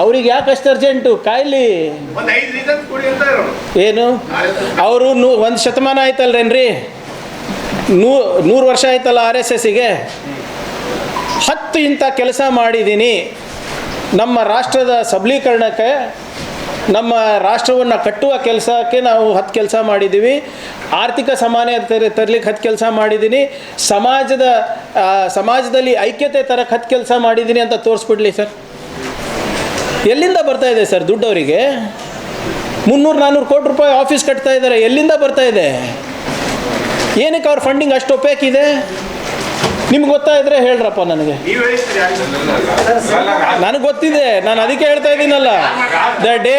ಅವ್ರಿಗೆ ಯಾಕೆ ಅಷ್ಟು ಅರ್ಜೆಂಟು ಕಾಯ್ಲಿ. ಏನು? ಅವರು ನೂ ಒಂದು ಶತಮಾನ ಆಯ್ತಲ್ರೇನ್ರಿ ನೂ ನೂರು ವರ್ಷ ಆಯ್ತಲ್ಲ ಆರ್ ಎಸ್ ಎಸ್ಸಿಗೆ? ಹತ್ತು ಇಂಥ ಕೆಲಸ ಮಾಡಿದ್ದೀನಿ ನಮ್ಮ ರಾಷ್ಟ್ರದ ಸಬಲೀಕರಣಕ್ಕೆ ನಮ್ಮ ರಾಷ್ಟ್ರವನ್ನು ಕಟ್ಟುವ ಕೆಲಸಕ್ಕೆ ನಾವು ಹತ್ತು ಕೆಲಸ ಮಾಡಿದ್ದೀವಿ ಆರ್ಥಿಕ ಸಮಾನತೆ ತರಲಿಕ್ಕೆ ಹತ್ತು ಕೆಲಸ ಮಾಡಿದ್ದೀನಿ ಸಮಾಜದ ಸಮಾಜದಲ್ಲಿ ಐಕ್ಯತೆ ತರಕ್ಕೆ ಹತ್ತು ಕೆಲಸ ಮಾಡಿದ್ದೀನಿ ಅಂತ ತೋರಿಸ್ಬಿಡ್ಲಿ ಸರ್. ಎಲ್ಲಿಂದ ಬರ್ತಾ ಇದೆ ಸರ್ ದುಡ್ಡು ಅವರಿಗೆ? ಮುನ್ನೂರು ನಾನ್ನೂರು ಕೋಟಿ ರೂಪಾಯಿ ಆಫೀಸ್ ಕಟ್ತಾ ಇದ್ದಾರೆ. ಎಲ್ಲಿಂದ ಬರ್ತಾ ಇದೆ? ಏನಕ್ಕೆ ಅವ್ರ ಫಂಡಿಂಗ್ ಅಷ್ಟು ಒಪೇಕ್ ಇದೆ? ನಿಮ್ಗೆ ಗೊತ್ತಾ ಇದ್ರೆ ಹೇಳ್ರಪ್ಪ ನನಗೆ? ನನಗೆ ಗೊತ್ತಿದೆ. ನಾನು ಅದಕ್ಕೆ ಹೇಳ್ತಾ ಇದ್ದೀನಲ್ಲ. The day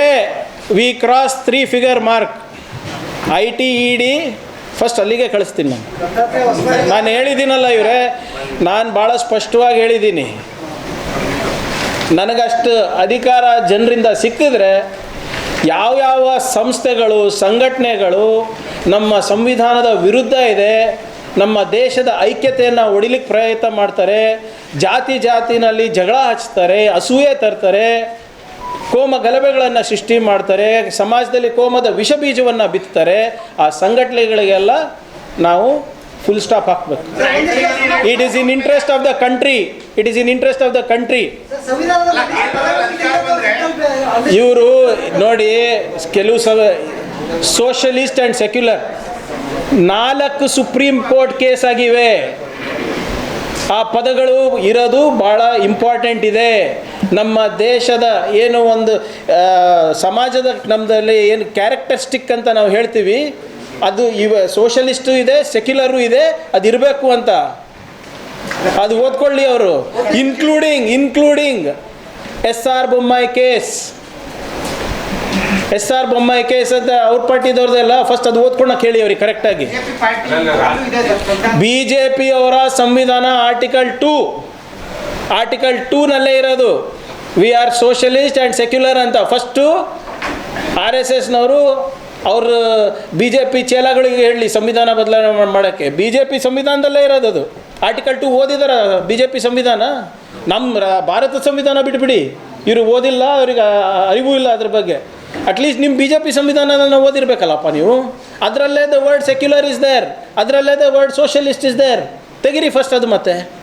we cross three figure mark I T E D first ಅಲ್ಲಿಗೆ ಕಳಿಸ್ತೀನಿ ನಾನು. ನಾನು ಹೇಳಿದ್ದೀನಲ್ಲ ಇವರೇ, ನಾನು ಭಾಳ ಸ್ಪಷ್ಟವಾಗಿ ಹೇಳಿದ್ದೀನಿ. ನನಗಷ್ಟು ಅಧಿಕಾರ ಜನರಿಂದ ಸಿಕ್ಕಿದ್ರೆ ಯಾವ್ಯಾವ ಸಂಸ್ಥೆಗಳು, ಸಂಘಟನೆಗಳು ನಮ್ಮ ಸಂವಿಧಾನದ ವಿರುದ್ಧ ಇದೆ, ನಮ್ಮ ದೇಶದ ಐಕ್ಯತೆಯನ್ನು ಒಡಿಲಿಕ್ಕೆ ಪ್ರಯತ್ನ ಮಾಡ್ತಾರೆ, ಜಾತಿ ಜಾತಿನಲ್ಲಿ ಜಗಳ ಹಚ್ತಾರೆ, ಅಸೂಯೆ ತರ್ತಾರೆ, ಕೋಮ ಗಲಭೆಗಳನ್ನು ಸೃಷ್ಟಿ ಮಾಡ್ತಾರೆ, ಸಮಾಜದಲ್ಲಿ ಕೋಮದ ವಿಷ ಬೀಜವನ್ನು ಬಿತ್ತಾರೆ, ಆ ಸಂಘಟನೆಗಳಿಗೆಲ್ಲ ನಾವು ಫುಲ್ ಸ್ಟಾಪ್ ಹಾಕ್ಬೇಕು. It is in interest of the country it is in interest of the country ಇವರು ನೋಡಿ ಕೆಲವು ಸಲ ಸೋಷಲಿಸ್ಟ್ ಆ್ಯಂಡ್ ಸೆಕ್ಯುಲರ್ ನಾಲ್ಕು ಸುಪ್ರೀಂ ಕೋರ್ಟ್ ಕೇಸ್ ಆಗಿವೆ. ಆ ಪದಗಳು ಇರೋದು ಭಾಳ ಇಂಪಾರ್ಟೆಂಟ್ ಇದೆ. ನಮ್ಮ ದೇಶದ ಏನು ಒಂದು ಸಮಾಜದ ನಮ್ಮದಲ್ಲಿ ಏನು ಕ್ಯಾರೆಕ್ಟರಿಸ್ಟಿಕ್ ಅಂತ ನಾವು ಹೇಳ್ತೀವಿ. ಅದು ಇವ ಸೋಷಲಿಸ್ಟು ಇದೆ ಸೆಕ್ಯುಲರು ಇದೆ ಅದು ಇರಬೇಕು ಅಂತ. ಅದು ಓದ್ಕೊಳ್ಳಿ ಅವರು. Including including S R Bommai case S R Bommai case ಅಂತ ಅವ್ರ ಪಾರ್ಟಿದವ್ರದ್ದೆಲ್ಲ ಫಸ್ಟ್ ಅದು ಓದ್ಕೊಂಡು ಕೇಳಿ ಅವ್ರಿಗೆ ಕರೆಕ್ಟಾಗಿ ಬಿ ಜೆ ಪಿ ಅವರ ಸಂವಿಧಾನ ಆರ್ಟಿಕಲ್ ಟೂ ಆರ್ಟಿಕಲ್ ಟೂನಲ್ಲೇ ಇರೋದು. We are socialist and secular ಅಂತ. ಫಸ್ಟು ಆರ್ ಎಸ್ ಎಸ್ನವರು ಅವರು ಬಿ ಜೆ ಪಿ ಚೇಲಾಗಳಿಗೆ ಹೇಳಿ ಸಂವಿಧಾನ ಬದಲಾವಣೆ ಮಾಡೋಕ್ಕೆ. ಬಿ ಜೆ ಪಿ ಸಂವಿಧಾನದಲ್ಲೇ ಇರೋದು ಅದು. ಆರ್ಟಿಕಲ್ ಟು ಓದಿದಾರ ಬಿ ಜೆ ಪಿ ಸಂವಿಧಾನ ನಮ್ಮ ಭಾರತ ಸಂವಿಧಾನ ಬಿಟ್ಬಿಡಿ. ಇವರು ಓದಿಲ್ಲ, ಅವ್ರಿಗೆ ಅರಿವು ಇಲ್ಲ ಅದ್ರ ಬಗ್ಗೆ. ಅಟ್ಲೀಸ್ಟ್ ನಿಮ್ಮ ಬಿ ಜೆ ಪಿ ಸಂವಿಧಾನನ ಓದಿರ್ಬೇಕಲ್ಲಪ್ಪ ನೀವು? ಅದರಲ್ಲೇ the word secular is there ಅದರಲ್ಲೇ the word socialist is there ತೆಗಿರಿ ಫಸ್ಟ್ ಅದು ಮತ್ತೆ.